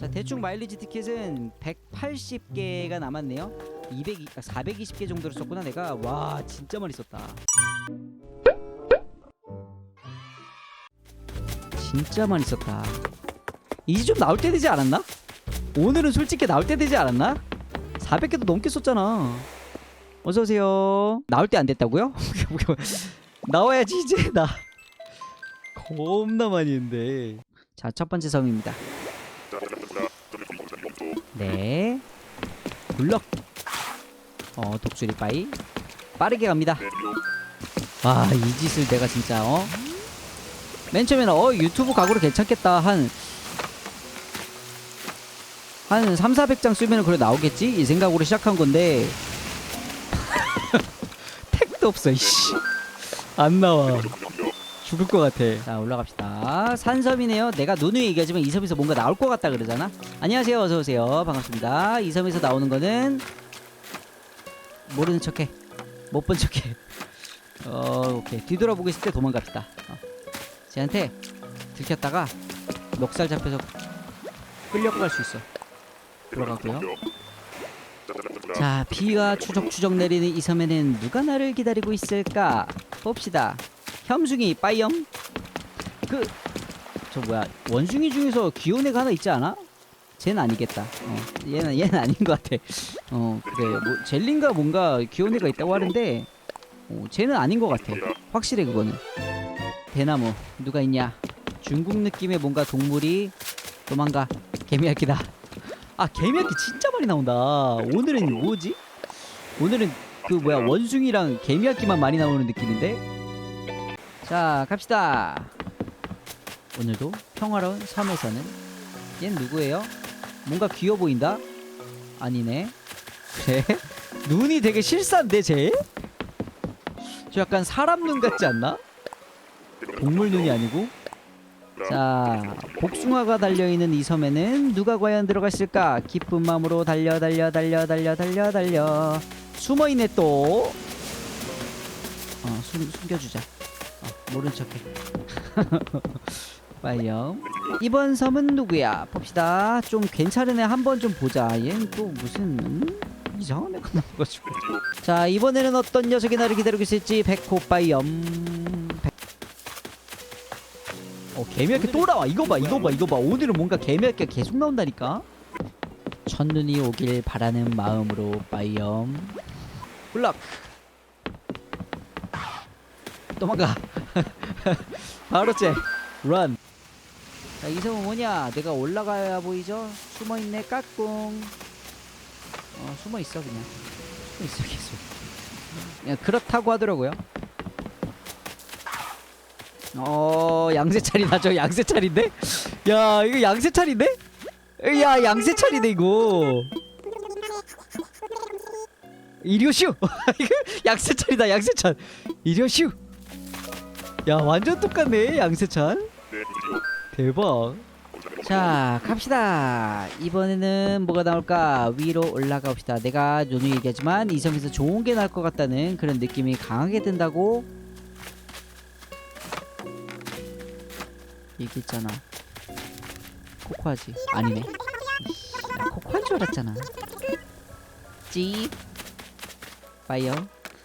자 대충 마일리지 티켓은 180개가 남았네요. 200, 420개 정도로 썼구나 내가. 와 진짜 많이 썼다. 진짜 많이 썼다. 이제 좀 나올 때 되지 않았나? 오늘은 솔직히 나올 때 되지 않았나? 400개도 넘게 썼잖아. 어서오세요. 나올 때 안 됐다고요? 나와야지 이제. 나 겁나 많이 했는데. 자 첫 번째 섬입니다 네. 블럭. 어 독수리 빠이. 빠르게 갑니다. 아 이 짓을 내가 진짜 어? 맨 처음에는 어 유튜브 각오로 괜찮겠다. 한 한 3, 400장 쓰면 그래 나오겠지? 이 생각으로 시작한 건데. 택도 없어 이씨. 안 나와 죽을 것 같아. 자 올라갑시다. 산섬이네요. 내가 누누이 얘기하지만 이 섬에서 뭔가 나올 것 같다 그러잖아. 안녕하세요. 어서 오세요. 반갑습니다. 이 섬에서 나오는 거는 모르는 척해. 못 본 척해. 어 오케이. 뒤돌아보고 있을 때 도망갑시다. 어. 쟤한테 들켰다가 멱살 잡혀서 끌려갈 수 있어. 들어가고요. 자 비가 추적추적 내리는 이 섬에는 누가 나를 기다리고 있을까? 봅시다 현숭이 빠이엄 그저 뭐야 원숭이 중에서 귀여운 애가 하나 있지 않아? 쟤는 아니겠다. 어 얘는 얘는 아닌 것 같아. 어 그래 뭐 젤린가 뭔가 귀여운 애가 있다고 하는데 어, 쟤는 아닌 것 같아. 확실해 그거는. 대나무 누가 있냐? 중국 느낌의 뭔가 동물이 도망가. 개미핥기다. 아 개미핥기 진짜 많이 나온다. 오늘은 뭐지? 오늘은 그 뭐야 원숭이랑 개미핥기만 많이 나오는 느낌인데 자 갑시다 오늘도 평화로운 섬에서는 얘는 누구예요? 뭔가 귀여워 보인다? 아니네 그래? 눈이 되게 실사인데 쟤? 저 약간 사람 눈 같지 않나? 동물 눈이 아니고 자 복숭아가 달려있는 이 섬에는 누가 과연 들어갔을까 기쁜 마음으로 달려 달려 달려 달려 달려 달려 숨어있네 또 어, 숨, 숨겨주자 어, 모른 척해. 빨리요 이번 섬은 누구야? 봅시다. 좀 괜찮은 애 한 번 좀 보자. 얘는 또 무슨 음? 이상한 애가 나와가지고. 자 이번에는 어떤 녀석이 나를 기다리고 있을지. 백호빠이엄 백... 어 개미할게 또 나와. 이거 봐 이거 봐 이거 봐. 오늘은 뭔가 개미할게 계속 나온다니까. 첫눈이 오길 바라는 마음으로 빠이엄 블럭 도망가 바로 째 런. 자, 이 섬은 뭐냐? 내가 올라가야 보이죠? 숨어 있네, 까꿍. 어, 숨어 있어 그냥. 숨어 있어 계속. 그냥 그렇다고 하더라고요. 어, 양세차리다 저 양세차리인데? 야, 이거 양세차리인데? 야, 양세차리네 이거. 이리오슈. 양세차리다 양세찬. 이리오슈. 야, 완전 똑같네 양세찬. 대박. 자, 갑시다. 이번에는 뭐가 나올까? 위로 올라가 봅시다. 내가 누누이 얘기하지만 이 섬에서 좋은 게 나올 것 같다는 그런 느낌이 강하게 든다고 얘기했잖아. 코코아지. 아니네. 코코아인 줄 알았잖아. 찌. 파이어.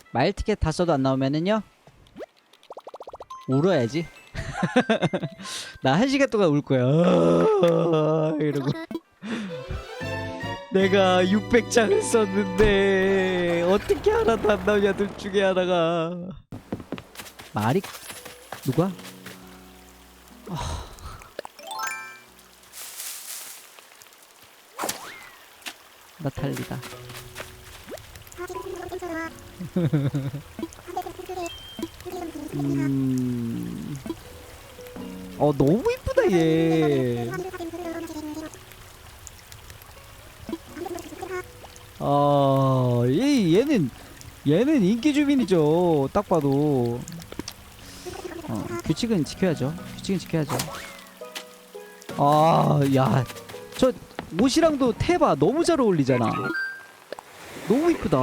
마일 티켓 다 써도 안 나오면은요. 울어야지. 나 한 시간 동안 울 거야. 이러고. 내가 600장을 썼는데 어떻게 하나도 안 나오냐 둘 중에 하나가. 말이 누가? 아. 나탈리다. 음. 어 너무 이쁘다 얘. 어, 얘 얘는 얘는 인기 주민이죠. 딱 봐도. 어, 규칙은 지켜야죠. 규칙은 지켜야죠. 아, 야, 저 옷이랑도 태봐 너무 잘 어울리잖아. 너무 이쁘다.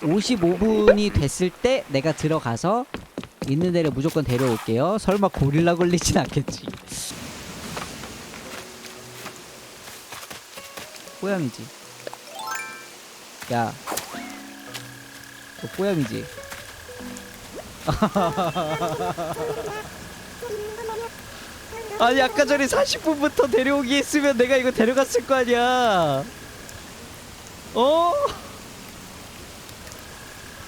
55분이 됐을 때 내가 들어가서 있는 데를 무조건 데려올게요. 설마 고릴라 걸리진 않겠지. 꼬염이지. 야. 너 꼬염이지. 아니 아까 전에 40분부터 데려오기 했으면 내가 이거 데려갔을 거 아니야. 어?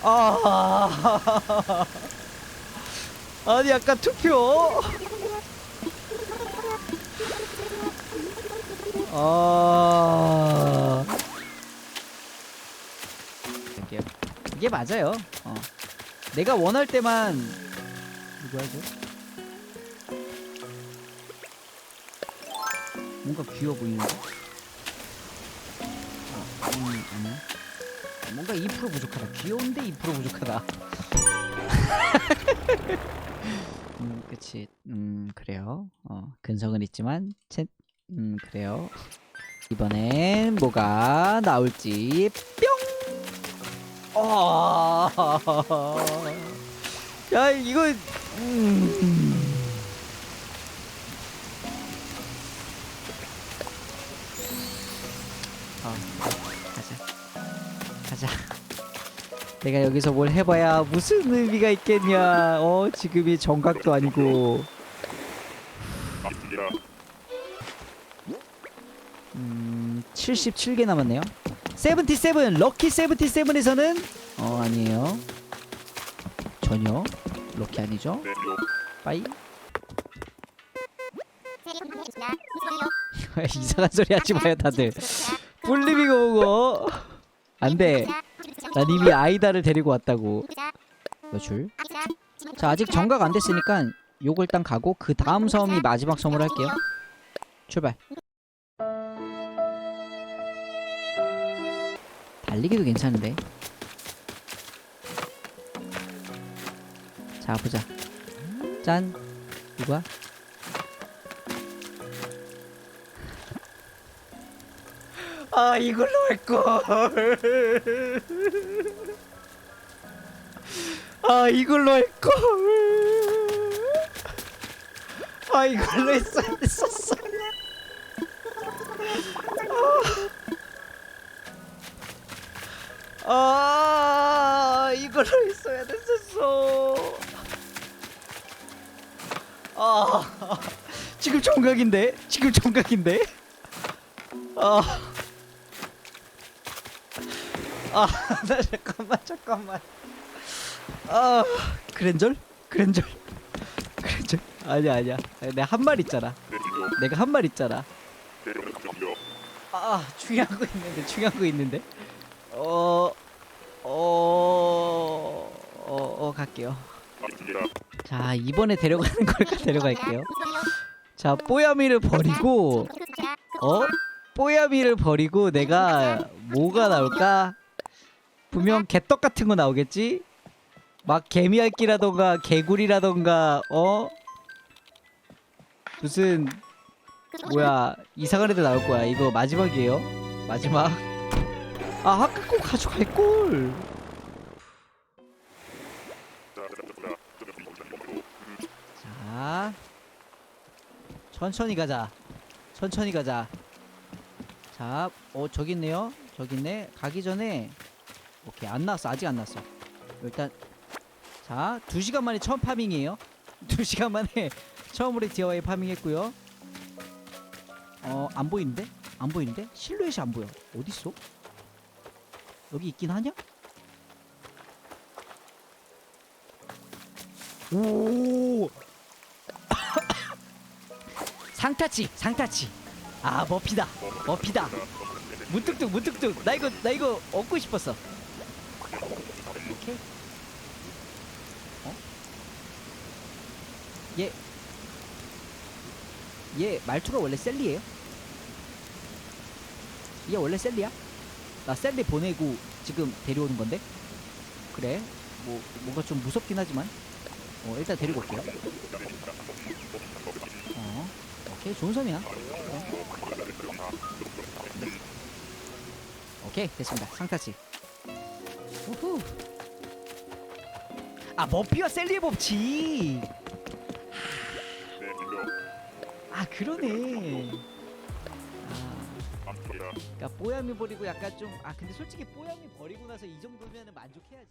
아. 아니 아까 투표. 아. 이게 이게 맞아요. 어. 내가 원할 때만 누구야 저? 뭔가 귀여워 보이는데? 아, 음, 아니야. 뭔가 2% 부족하다. 귀여운데 2% 부족하다. 음, 그치. 음, 그래요. 어, 근성은 있지만, 채, 음, 그래요. 이번엔 뭐가 나올지, 뿅! 어, 야, 이거, 음. 내가 여기서 뭘 해봐야 무슨 의미가 있겠냐. 어, 지금이 정각도 아니고. 음, 77개 남았네요. 77, 럭키 77에서는 어, 아니에요. 전혀 럭키 아니죠. 네, 요. 빠이. 이상한 소리 하지 마요, 다들. 뿔리비가 오고. 안 돼. 난 이미 아이다를 데리고 왔다고. 노출. 자, 아직 정각 안 됐으니까 요걸 일단 가고 그 다음 섬이 마지막 섬으로 할게요. 출발. 달리기도 괜찮은데. 자, 보자. 짠. 누가? 아, 이걸로 할 걸. 아, 이걸로 할 걸. 아, 이걸로 했어야 됐었어. 아, 아 이걸로 했어야 됐었어. 아, 지금 정각인데? 지금 정각인데? 아, 아, 나 잠깐만, 잠깐만. 아, 그랜절? 그랜절? 그랜절? 아니야, 아니야. 내가 한 말 있잖아. 내가 한 말 있잖아. 아 중요한 거 있는데 중요한 거 있는데 어, 어 어어 어, 어, 갈게요. 자 이번에 데려가는 걸 데려갈게요 자 뽀야미를 버리고 어 뽀야미를 버리고 내가 뭐가 나올까 분명 개떡 같은 거 나오겠지? 막 개미알기라던가 개구리라던가 어? 무슨 뭐야 이상한 애들 나올 거야. 이거 마지막이에요. 마지막. 아 아까 꼭 가져갈 걸. 자, 자, 자, 자, 자, 자, 자, 자 천천히 가자. 천천히 가자. 자어 저기 있네요. 저기 있네. 가기 전에 오케이 안 나왔어. 아직 안 나왔어. 일단 자 2시간 만에 처음 파밍이에요. 2시간 만에 처음으로 DIY 파밍했고요. 어 안 보이는데? 안 보이는데? 실루엣이 안 보여. 어디 있어? 여기 있긴 하냐? 오! 상타치 상타치. 아 머피다. 머피다. 문득득 문득득 나 이거 나 이거 얻고 싶었어 오케이. 어? 얘, 얘 말투가 원래 셀리예요? 얘 원래 셀리야? 나 셀리 보내고 지금 데려오는 건데? 그래. 뭐 뭔가 좀 무섭긴 하지만. 어 일단 데리고 올게요. 어. 오케이 좋은 섬이야. 오케이 됐습니다. 상타치 우후 아 머피와 셀리의 법칙. 아 그러네 아. 그러니까 뽀얀이 버리고 약간 좀 아 근데 솔직히 뽀얀이 버리고 나서 이 정도면 만족해야지